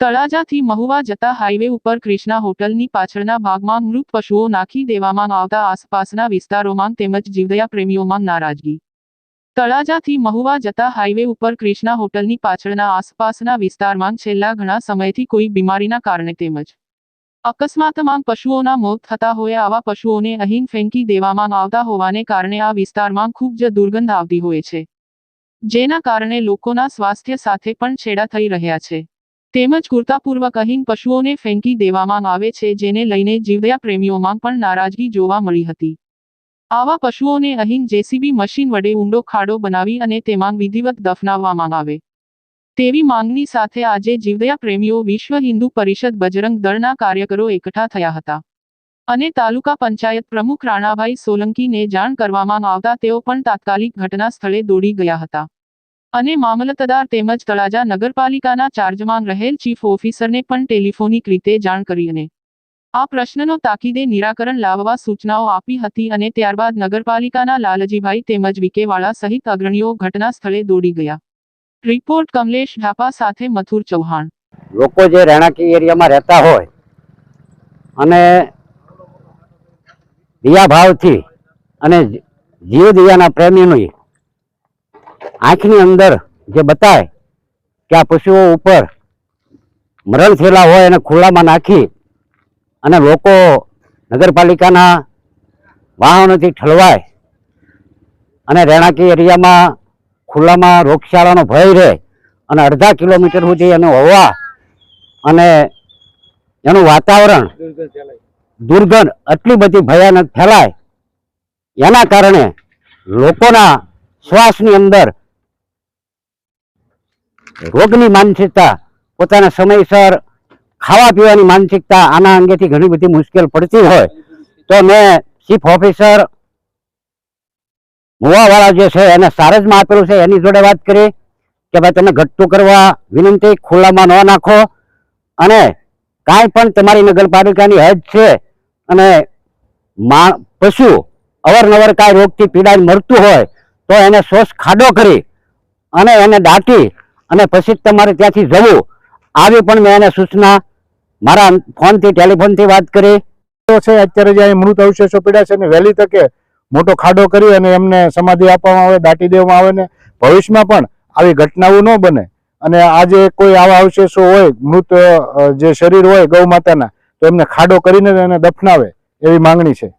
તળાજાથી મહુવા જતા હાઈવે ઉપર ક્રિષ્ના હોટલની પાછળના ભાગમાં મૃત પશુઓ નાખી દેવામાં આવતા આસપાસના વિસ્તારોમાં તેમજ જીવદયા પ્રેમીઓમાં નારાજગી. તળાજાથી મહુવા જતા હાઈવે ઉપર ક્રિષ્ના હોટલની પાછળના આસપાસના વિસ્તારમાં છેલ્લા ઘણા સમયથી કોઈ બીમારીના કારણે તેમજ અકસ્માતમાં પશુઓના મોત થતા હોય આવા પશુઓને અહીં ફેંકી દેવામાં આવતા હોવાને કારણે આ વિસ્તારમાં ખૂબ જ દુર્ગંધ આવતી હોય છે. જેના કારણે લોકોના સ્વાસ્થ્ય સાથે પણ છેડા થઈ રહ્યા છે. તેમજ કુર્તાપૂર્વક અહીં પશુઓને ફેંકી દેવામાં આવે છે, જેને લઈને જીવદયા પ્રેમીઓમાં પણ નારાજગી જોવા મળી હતી. આવા પશુઓને અહીં જેસીબી મશીન વડે ઊંડો ખાડો બનાવી અને તેમાં વિધિવત દફનાવવામાં આવે. તેવી માંગણી સાથે આજે જીવદયા પ્રેમીઓ વિશ્વ હિન્દુ પરિષદ બજરંગ દળના કાર્યકરો એકઠા થયા હતા. અને તાલુકા પંચાયત પ્રમુખ રાણાભાઈ સોલંકીને જાણ કરવામાં આવતા તેઓ પણ તાત્કાલિક ઘટના સ્થળે દોડી ગયા હતા. અને મામલતદાર તેમજ તળાજા નગરપાલિકાના ચાર્જમાં રહેલ ચીફ ઓફિસરને પણ ટેલિફોનિક રીતે જાણ કરી અને આ પ્રશ્નનો તાકીદે નિરાકરણ લાવવા સૂચનાઓ આપી હતી અને ત્યારબાદ નગરપાલિકાના લાલજીભાઈ તેમજ વિકેવાળા સહિત અગ્રણીઓ ઘટના સ્થળે દોડી ગયા. રિપોર્ટ કમલેશ ઢાપા સાથે મથુર ચૌહાણ. લોકો જે રહેણાંકી એરિયામાં રહેતા હોય અને ભાવથી અને જીવ દિયાના પ્રેમીની આંખની અંદર જે બતાય કે આ પશુઓ ઉપર મરણ થયેલા હોય એને ખુલ્લામાં નાખી અને લોકો નગરપાલિકાના વાહનોથી ઠલવાય અને રહેણાંકી એરિયામાં ખુલ્લામાં રોગશાળાનો ભય રહે અને અડધા કિલોમીટર સુધી એનો હવા અને એનું વાતાવરણ દુર્ગંધ આટલી બધી ભયાનક ફેલાય. એના કારણે લોકોના શ્વાસની અંદર રોગની માનસિકતા, પોતાના સમયસર ખાવા પીવાની માનસિકતા, આના અંગેથી ઘણી બધી મુશ્કેલ પડતી હોય, તો મેં ચીફ ઓફિસર મુવાવાળા જે છે, એને સારજમાં આપેલું છે, એની જોડે વાત કરી કે ભાઈ તમે ઘટતું કરવા વિનંતી, ખુલ્લામાં ન નાખો અને કાંઈ પણ તમારી નગરપાલિકાની હદ છે અને મા, પશુ અવારનવાર કાંઈ રોગથી પીડાઈને મરતું હોય, તો એને શોષ ખાડો કરી અને એને દાટી અને પછી જ તમારે ત્યાંથી જવું. આવી પણ મેં એને સૂચના મારા ફોનથી, ટેલિફોનથી વાત કરી. છે, અત્યારે જે મૃત અવશેષો પીડા છે ને, વહેલી તકે મોટો ખાડો કરી અને એમને સમાધિ આપવામાં આવે, દાટી દેવામાં આવે ને, ભવિષ્યમાં પણ આવી ઘટનાઓ ન બને. અને આજે કોઈ આવા અવશેષો હોય, મૃત જે શરીર હોય ગૌ માતાના, તો એમને ખાડો કરીને એને દફનાવે એવી માંગણી છે.